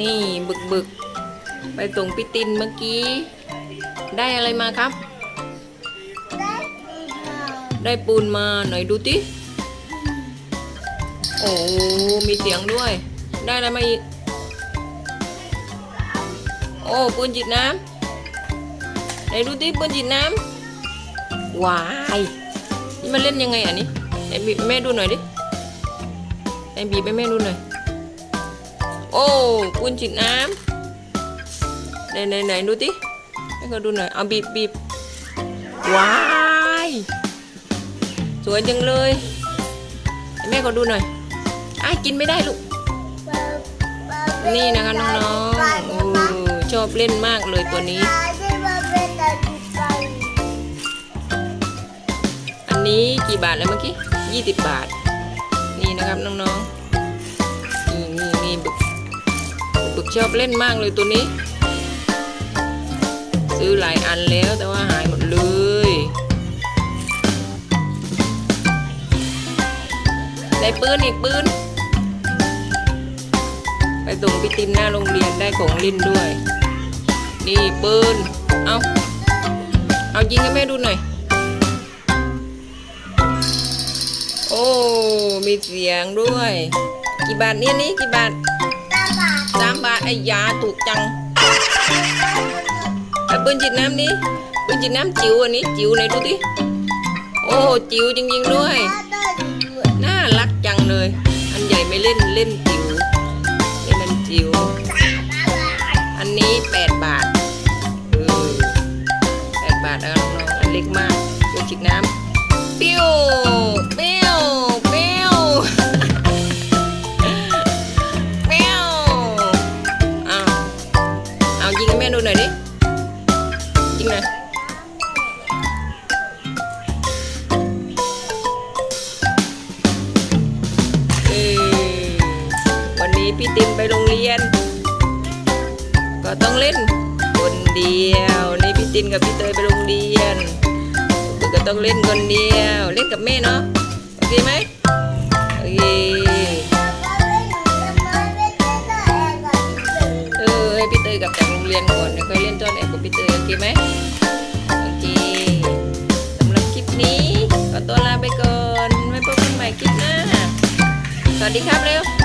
นี่บึกบึกไปส่งพี่ตินเมื่อกี้ ได้อะไรมาครับ ได้ปูนมาไหนดูติโอ้มีเสียงด้วย ได้อะไรมาอีก โอ้ปืนจิตน้ำไหนดูติปืนจิตน้ำว้ายนี่มันเล่นยังไงอะนี่ไหนบีบให้แม่ดูหน่อยดิไหนบีบให้แม่ดูหน่อย โอ้ปืนจิตน้ำไหนไหนไหนดูติให้เขาดูหน่อยเอาบีบบีบว้ายสวยจังเลยแม่เขาดูหน่อยอ้ากินไม่ได้ลูกนี่นะคะน้องๆชอบเล่นมากเลยตัวนี้ อันนี้กี่บาทแล้วเมื่อกี้ยี่สิบบาท นี่นะครับน้องๆึกชอบเล่นมากเลยตัวนี้ ซื้อหลายอันแล้วแต่ว่าหายหมดเลยได้ปืนอีกปืนไปส่งพี่ตินหน้าโรงเรียนได้ของเล่นด้วย นี่ปืน เอาเอายิงให้แม่ดูหน่อย โอ้ มีเสียงด้วย กี่บาทเนี่ยนี่กี่บาท อ้ยาถูกจังไอ้ปืนจิตน้ำนี่ปืนจิตน้ำจิ๋วอันนี้จิ๋วไหนดูดิโอ้จิ๋วจริงๆด้วย น่ารักจังเลย อันใหญ่ไม่เล่นเล่นจิ๋วเล่นอันจิ๋วอันนี้แปดบาทเออแปดบาทแล้วน้องๆอันเล็กมากดูจิกน้ำปิ้ว งหน่อยวันนี้พี่ติมไปโรงเรียน ก็ต้องเล่นคนเดียวนี่พี่ตินกับพี่เตยไปโรงเรียนก็ต้องเล่นคนเดียว เล่นกับแม่เนาะโอเคไหมโอเค เรียนก่อนเดี๋ยวค่อยเล่นจอนแอบกับพี่เตยโอเคไหมโอเคสำหรับคลิปนี้ขอตัวลาไปก่อนไว้พบกันใหม่คลิปหน้าสวัสดีครับเร็ว